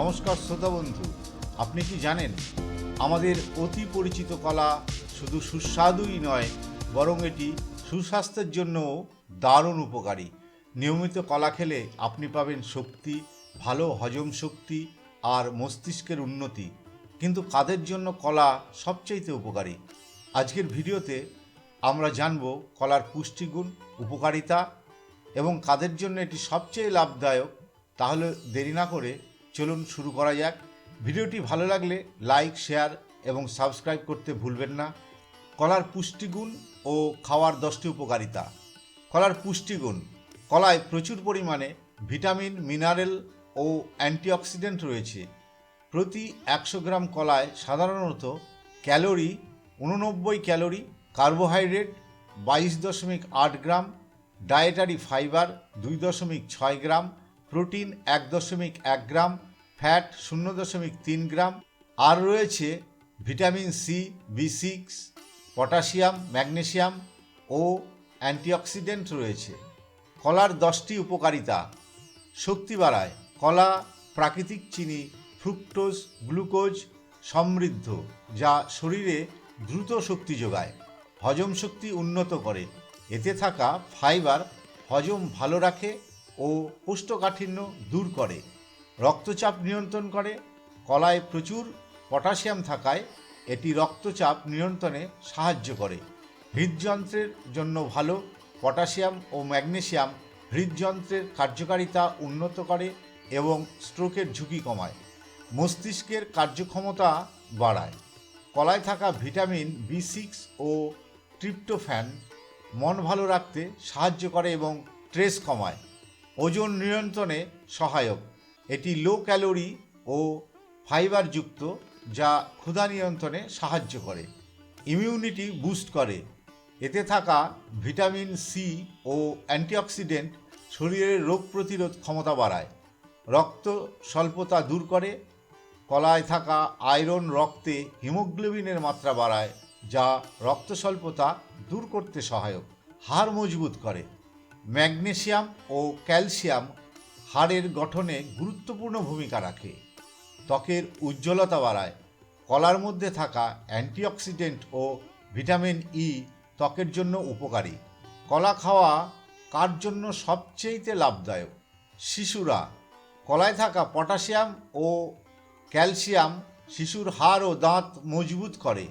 নমস্কার শ্রোতা বন্ধু, আপনি কি জানেন, আমাদের অতি পরিচিত কলা শুধু সুস্বাদুই নয়, বরং এটি সুস্বাস্থ্যের জন্যও দারুণ উপকারী। নিয়মিত কলা খেলে আপনি পাবেন শক্তি, ভালো হজম শক্তি আর মস্তিষ্কের উন্নতি। কিন্তু কাদের জন্য কলা সবচাইতে উপকারী? আজকের ভিডিওতে আমরা জানব কলার পুষ্টিগুণ, উপকারিতা এবং কাদের জন্য এটি সবচেয়ে লাভদায়ক। তাহলে দেরি না করে চলুন শুরু করা যাক। ভিডিওটি ভালো লাগলে লাইক, শেয়ার এবং সাবস্ক্রাইব করতে ভুলবেন না। কলার পুষ্টিগুণ ও খাওয়ার দশটি উপকারিতা। কলার পুষ্টিগুণ। কলায় প্রচুর পরিমাণে ভিটামিন, মিনারেল ও অ্যান্টিঅক্সিডেন্ট রয়েছে। প্রতি একশো গ্রাম কলায় সাধারণত ক্যালোরি উননব্বই ক্যালোরি, কার্বোহাইড্রেট বাইশ দশমিক আট গ্রাম, ডায়েটারি ফাইবার দুই দশমিক ছয় গ্রাম, প্রোটিন এক দশমিক এক গ্রাম ফ্যাট শূন্য দশমিক তিন গ্রাম, আর রয়েছে vitamin C, B six, potassium, magnesium ও অ্যান্টিঅক্সিডেন্ট রয়েছে। কলার দশটি উপকারিতা। শক্তি বাড়ায়। কলা প্রাকৃতিক চিনি, ফ্রুক্টোজ, গ্লুকোজ সমৃদ্ধ, যা শরীরে দ্রুত শক্তি যোগায়। হজম শক্তি উন্নত করে। এতে থাকা ফাইবার হজম ভালো রাখে ও কোষ্ঠকাঠিন্য দূর করে। রক্তচাপ নিয়ন্ত্রণ করে, কলায় প্রচুর পটাশিয়াম থাকায় এটি রক্তচাপ নিয়ন্ত্রণে সাহায্য করে। হৃদযন্ত্রের জন্য ভালো পটাশিয়াম ও ম্যাগনেসিয়াম হৃদযন্ত্রের কার্যকারিতা উন্নত করে এবং স্ট্রোকের ঝুঁকি কমায়, মস্তিষ্কের কার্যক্ষমতা বাড়ায়। কলায় থাকা ভিটামিন বি সিক্স ও ট্রিপ্টোফ্যান মন ভালো রাখতে সাহায্য করে এবং স্ট্রেস কমায়। ওজন নিয়ন্ত্রণে সহায়ক। এটি লো ক্যালোরি ও ফাইবারযুক্ত যা ক্ষুধা নিয়ন্ত্রণে সাহায্য করে। ইমিউনিটি বুস্ট করে। এতে থাকা ভিটামিন সি ও অ্যান্টিঅক্সিডেন্ট শরীরের রোগ প্রতিরোধ ক্ষমতা বাড়ায়। রক্ত স্বল্পতা দূর করে। কলায় থাকা আয়রন রক্তে হিমোগ্লোবিনের মাত্রা বাড়ায়, যা রক্ত স্বল্পতা দূর করতে সহায়ক, হাড় মজবুত করে। ম্যাগনেসিয়াম ও ক্যালসিয়াম হাড়ের গঠনে গুরুত্বপূর্ণ ভূমিকা রাখে। ত্বকের উজ্জ্বলতা বাড়ায়। কলার মধ্যে থাকা অ্যান্টিঅক্সিডেন্ট ও ভিটামিন ই ত্বকের জন্য উপকারী। কলা খাওয়া কার জন্য সবচেয়েতে লাভদায়ক? শিশুরা। কলায় থাকা পটাশিয়াম ও ক্যালসিয়াম শিশুর হাড় ও দাঁত মজবুত করে।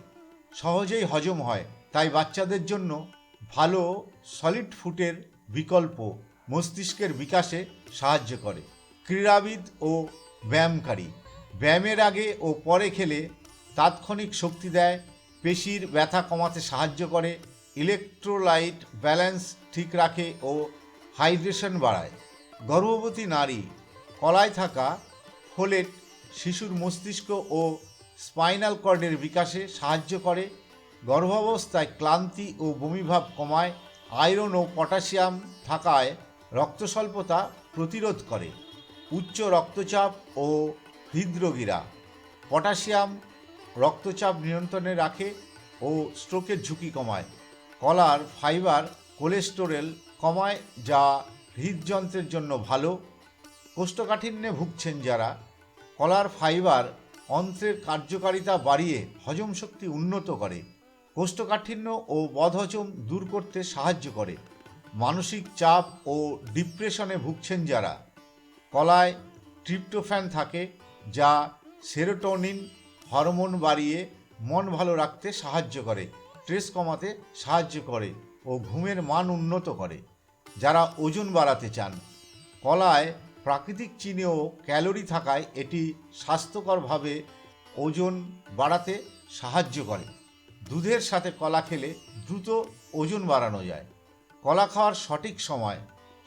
সহজেই হজম হয়। তাই বাচ্চাদের জন্য ভালো সলিড ফুডের বিকল্প। মস্তিষ্কের বিকাশে সাহায্য করে। ক্রীড়াবিদ ও ব্যায়ামকারী। ব্যায়ামের আগে ও পরে খেলে তাৎক্ষণিক শক্তি দেয়, পেশির ব্যথা কমাতে সাহায্য করে, ইলেকট্রোলাইট ব্যালেন্স ঠিক রাখে ও হাইড্রেশন বাড়ায়। গর্ভবতী নারী, কলায় থাকা ফোলেট শিশুর মস্তিষ্ক ও স্পাইনাল কর্ডের বিকাশে সাহায্য করে। গর্ভাবস্থায় ক্লান্তি ও বমিভাব কমায়, আয়রন ও পটাশিয়াম থাকায় রক্তস্বল্পতা প্রতিরোধ করে, উচ্চ রক্তচাপ ও হৃদরোগীরা। পটাশিয়াম রক্তচাপ নিয়ন্ত্রণে রাখে ও স্ট্রোকের ঝুঁকি কমায়। কলার, ফাইবার, কোলেস্টেরল কমায় যা হৃদযন্ত্রের জন্য ভালো। কোষ্ঠকাঠিন্যে ভুগছেন যারা। কলার, ফাইবার অন্ত্রের কার্যকারিতা বাড়িয়ে হজম শক্তি উন্নত করে। কোষ্ঠকাঠিন্য ও বদহজম দূর করতে সাহায্য করে। মানসিক চাপ ও ডিপ্রেশনে ভুগছেন যারা। কলায় ট্রিপ্টোফ্যান থাকে, যা সেরোটোনিন হরমোন বাড়িয়ে মন ভালো রাখতে সাহায্য করে, স্ট্রেস কমাতে সাহায্য করে ও ঘুমের মান উন্নত করে, যারা ওজন বাড়াতে চান। কলায় প্রাকৃতিক চিনি ও ক্যালোরি থাকায় এটি স্বাস্থ্যকরভাবে ওজন বাড়াতে সাহায্য করে। দুধের সাথে কলা খেলে দ্রুত ওজন বাড়ানো যায়। কলা খাওয়ার সঠিক সময়,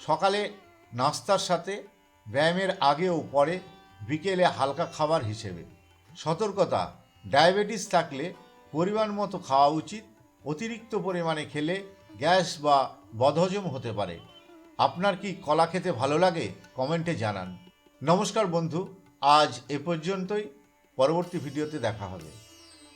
সকালে নাস্তার সাথে, ব্যায়ামের আগে ও পরে, বিকেলে হালকা খাবার হিসেবে। সতর্কতা, ডায়াবেটিস থাকলে পরিমাণ মতো খাওয়া উচিত, অতিরিক্ত পরিমাণে খেলে গ্যাস বা বদহজম হতে পারে। আপনার কি কলা খেতে ভালো লাগে? কমেন্টে জানান। নমস্কার বন্ধু, আজ এ পর্যন্তই। পরবর্তী ভিডিওতে দেখা হবে।